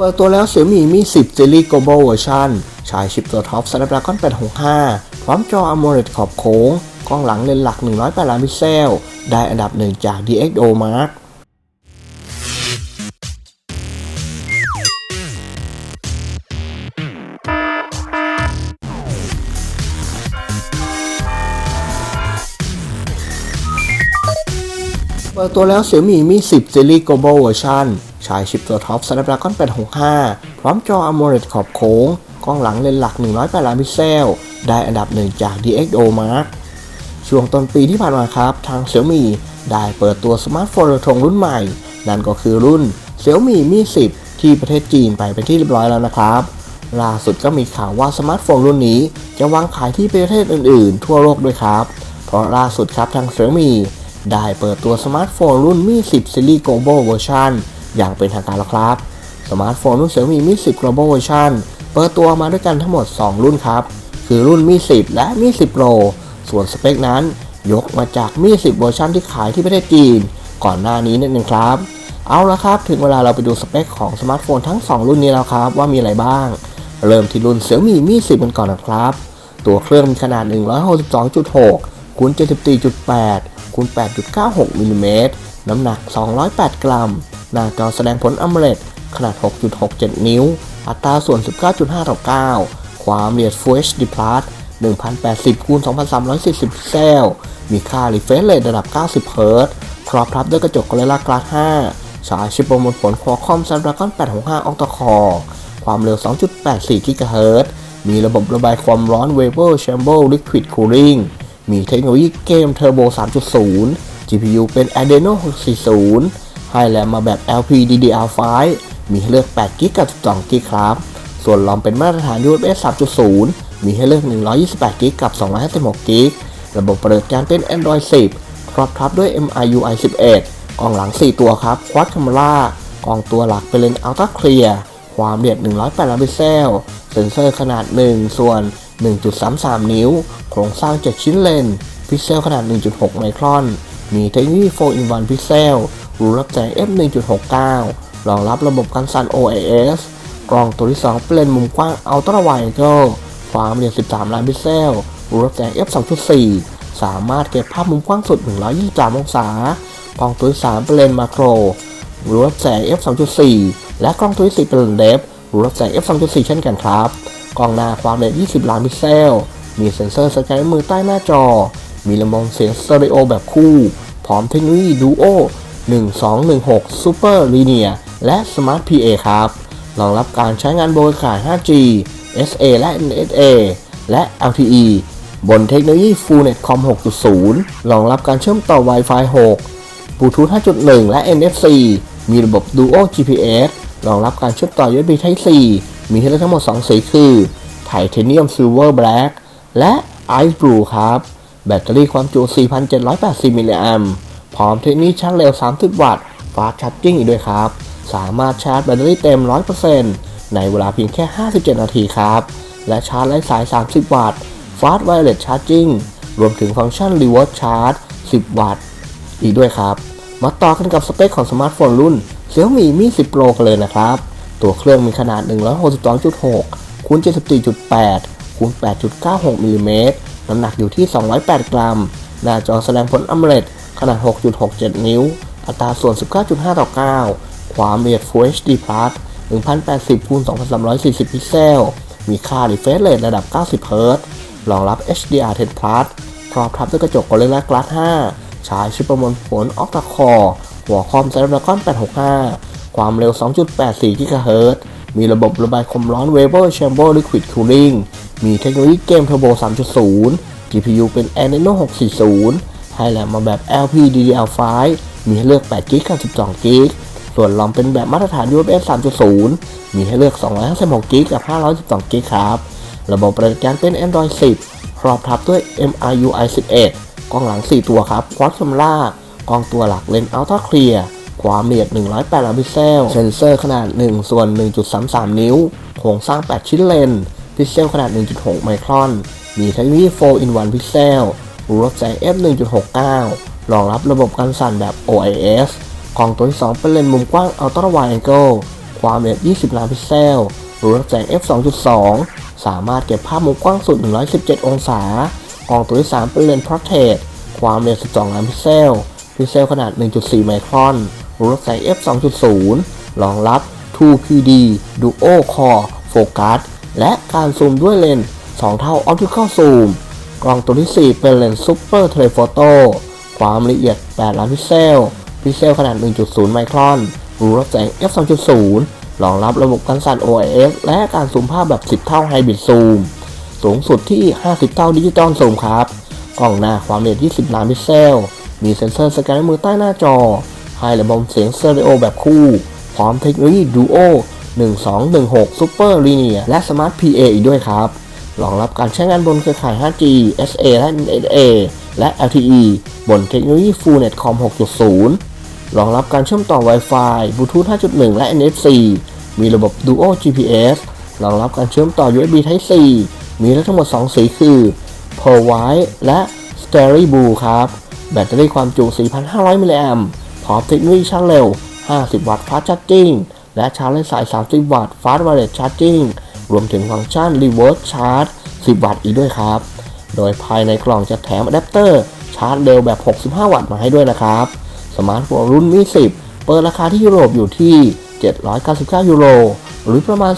เปิดตัวแล้วเสี่ยมี่มี 10 Series Global Version ชายชิปตัวท็อป Snapdragon 865 พร้อมจอ AMOLED ขอบโค้ง กล้องหลังเลนส์หลัก 108 ล้านพิกเซล ได้อันดับหนึ่งจาก DxO Mark ปิดตัวแล้วเสี่ยมี่มี10 Series Global Version ฉายชิปตัวท็อป Snapdragon 865 พร้อมจอ AMOLED ขอบโค้ง กล้องหลังเลนส์หลัก 108 ล้านพิกเซล ได้อันดับหนึ่งจาก DxO Mark ช่วงต้นปีที่ผ่านมาครับ ทาง Xiaomi ได้เปิดตัวสมาร์ทโฟนระทงรุ่นใหม่ นั่นก็คือรุ่น Xiaomi Mi 10 ที่ประเทศจีนไปเป็นที่เรียบร้อยแล้วนะครับ ล่าสุดก็มีข่าวว่าสมาร์ทโฟนรุ่นนี้ จะวางขายที่ประเทศอื่นๆ ทั่วโลกด้วยครับ เพราะล่าสุดครับทาง Xiaomi ได้เปิดตัวสมาร์ทโฟนรุ่น Mi 10 Series Global Version อย่างเป็นทางการแล้วครับ สมาร์ทโฟนรุ่น Xiaomi Mi 10 Global Version เปิดตัวมาด้วยกันทั้งหมด 2 รุ่นครับ คือรุ่น Mi 10 และ Mi 10 Pro ส่วนสเปคนั้น ยกมาจาก Mi 10 เวอร์ชันที่ขายที่ประเทศจีน ก่อนหน้านี้นั่นเองครับ เอาละครับ ถึงเวลาเราไปดูสเปคของสมาร์ทโฟนทั้ง 2 รุ่นนี้แล้วครับ ว่ามีอะไรบ้าง เริ่มที่รุ่น Xiaomi Mi 10 กันก่อนนะครับ ตัวเครื่องมีขนาด 162.6คูณ74.8 คูณ 8.96มิลลิเมตรน้ำหนัก 208 กรัม หน้าจอแสดงผล AMOLED ขนาด 6.67 นิ้ว อัตราส่วน 19.5ต่อ9ความละเอียด Full HD Plus 1080คูณ2340 เซล มีค่า refresh rate ระดับ 90 Hz ครอบทับด้วยกระจก Gorilla Glass 5ฉายชิปประมวลผล Qualcomm Snapdragon 865 Octa Core ความเร็ว 2.84 GHz มีระบบระบายความร้อน Vapor Chamber Liquid Cooling มีเทคโนโลยีเกม Turbo 3.0 GPU เป็น Adreno 640 ให้แรมมาแบบ LPDDR5 มีให้เลือก8 g b กับ 12 g b ครับ ส่วนลอมเป็นมาตรฐาน USB 3.0 มีให้เลือก 128 g b กับ 256 g b ระบบปฏิบัติการเป็น Android 10 ครอบทับด้วย MIUI 11 กล้องหลัง 4 ตัวครับ Quad Camera กล้องตัวหลักเป็นเลนส์ Ultra Clear ความละเอียด 108 ล้านพิกเซล เซ็นเซอร์ขนาด 1 ส่วน 1.33 นิ้ว โครงสร้าง 7 ชิ้นเลน พิกเซลขนาด 1.6 ไมครอน มีเทคโนโลยี 4 in 1 พิกเซล รูรับแสง f 1.69 รองรับระบบกันสั่น OIS กล้องตัวที่ 2 เป็นเลนส์มุมกว้าง Ultra Wide Angle ความละเอียด 13 ล้านพิกเซล รูรับแสง f 2.4 สามารถเก็บภาพมุมกว้างสุด 123 องศา กล้องตัวที่ 3 เป็นเลนส์มาโคร รูรับแสง f 2.4 และกล้องตัวที่ 4 เป็นเลนส์เดฟรูรับแสง f 2.4 เช่นกันครับ กล้องหน้าความละเอียด 20 ล้านพิกเซล มีเซ็นเซอร์สแกนมือใต้หน้าจอ มีลำโพงเสียงสเตอริโอแบบคู่ พร้อมเทคโนโลยี Duo 1216 Super Linear และ Smart PA ครับรองรับการใช้งานบนข่าย 5G SA และ NSA และ LTE บนเทคโนโลยี Fullnet Com 6.0 รองรับการเชื่อมต่อ Wi-Fi 6 Bluetooth 5.1 และ NFC มีระบบ Duo GPS รองรับการเชื่อมต่อ USB Type C มีให้เลือกทั้งหมด 2 สีคือ Titanium Silver Black และ Ice Blue ครับ แบตเตอรี่ความจุ 4,780 มิลลิแอมป์พร้อมเทคนิคชาร์จเร็ว 30 วัตต์ Fast Charging อีกด้วยครับ สามารถชาร์จแบตเตอรี่เต็ม 100%ในเวลาเพียงแค่ 57 นาทีครับ และชาร์จไร้สาย 30 วัตต์ Fast Wireless Charging รวมถึงฟังก์ชัน Reverse Charge 10 วัตต์ อีกด้วยครับ มาต่อกันกับสเปคของสมาร์ทโฟนรุ่น Xiaomi Mi 10 Pro กันเลยนะครับ ตัวเครื่องมีขนาด 162.6คูณ74.8คูณ8.96มิลลิเมตรน้ำหนักอยู่ที่ 208 กรัม หน้าจอแสดงผล AMOLED ขนาด 6.67 นิ้ว อัตราส่วน 19.5 ต่อ 9 ความละเอียด Full HD Plus 1080คูณ2340 พิกเซล มีค่า refresh rate ระดับ 90 Hz รองรับ HDR10 Plus พร้อมทับด้วยกระจก Gorilla Glass 5ฉายชิปประมวลผล Octa Core หัวคอม Snapdragon 865 ความเร็ว 2.84 GHz มีระบบระบายความร้อน Vapor Chamber Liquid Cooling มีเทคโนโลยีเกม Turbo 3.0 GPU เป็น Adreno 640 ให้แรมมาแบบ LPDDR5 มีให้เลือก8 g b กับ12 g b ส่วนลอมเป็นแบบมาตรฐาน UFS 3.0 มีให้เลือก 256 g b กับ 512 g b ครับ ระบบปฏิบัติการเป็น Android 10 ครอบทับด้วย MIUI 11 กล้องหลัง 4 ตัวครับ Quad Camera กล้องตัวหลักเลนส์ Ultra Clear ความละเอียด 108 ล้านพิกเซล เซนเซอร์ขนาด 1 ส่วน 1.33 นิ้ว โครงสร้าง 8 ชิ้นเลน พิกเซลขนาด 1.6 ไมครอน มีเทคโนโลยี4 in 1 พิกเซลรูรับแสง f 1.69 รองรับระบบกันสั่นแบบ OIS กล้องตัวที่ 2 เป็นเลนส์มุมกว้าง Ultra Wide Angle คความละเอียด 20 ล้านพิกเซลรูรับแสง f 2.2 สามารถเก็บภาพมุมกว้างสุด 117 องศา กล้องตัวที่ 3 เป็นเลนส์ Portrait ความละเอียด 12 ล้านพิกเซลพิกเซลขนาด 1.4 ไมครอน รูรับแสง f 2.0 รองรับ 2PD Duo Core Focus และการซูมด้วยเลนส์2 เท่า Optical Zoom กล้องตัวที่ 4 เป็นเลนส์ Super Telephoto ความละเอียด 8 ล้านพิกเซล พิกเซลขนาด 1.0 ไมครอนรูรับแสง f 2.0 รองรับระบบการสั่น OIS และการซูมภาพแบบ 10 เท่า Hybrid Zoom สูงสุดที่ 50 เท่าดิจิตอลซูมครับ กล้องหน้าความละเอียด 20 ล้านพิกเซล มีเซ็นเซอร์สแกนมือใต้หน้าจอ ให้ระบบเสียงสเตอริโอแบบคู่ พร้อมเทคโนโลยี Duo 1216 Super Linear และ Smart PA อีกด้วยครับรองรับการใช้งานบนเครือข่าย 5G, SA และ NSA และ LTE บนเทคโนโลยี Full Netcom 6.0 รองรับการเชื่อมต่อ Wi-Fi Bluetooth 5.1 และ NFC มีระบบ Duo GPS รองรับการเชื่อมต่อ USB Type C มีทั้งหมด 2 สีคือ Pearl White และ Starry Blue ครับ แบตเตอรี่ความจุ 4,500 มิลลิแอมป์ พร้อมเทคโนโลยีชาร์จเร็ว 50 วัตต์ Fast Charging และชาร์จไร้สาย 30 วัตต์ Fast Wireless Charging รวมถึงฟังก์ชัน Reverse Charge 10 วัตต์อีกด้วยครับ โดยภายในกล่องจะแถมอะแดปเตอร์ชาร์จเร็วแบบ 65 วัตต์มาให้ด้วยนะครับ สมาร์ทโฟนรุ่นมี10 เปิดราคาที่ยุโรปอยู่ที่ 799 ยูโร หรือประมาณ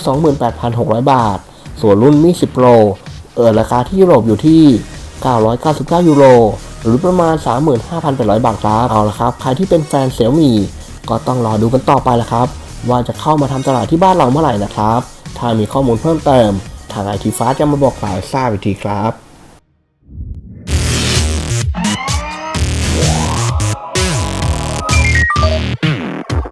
28,600 บาท ส่วนรุ่นมี10 Pro เปิดราคาที่ยุโรปอยู่ที่ 999 ยูโร หรือประมาณ 35,800 บาทครับ เอาละครับ ใครที่เป็นแฟนเซี่ยมี่ก็ต้องรอดูกันต่อไปละครับ ว่าจะเข้ามาทำตลาดที่บ้านเราเมื่อไหร่นะครับ ถ้ามีข้อมูลเพิ่มเติม ทางไอทีฟ้าจะมาบอกกล่าวทราบอีกทีครับ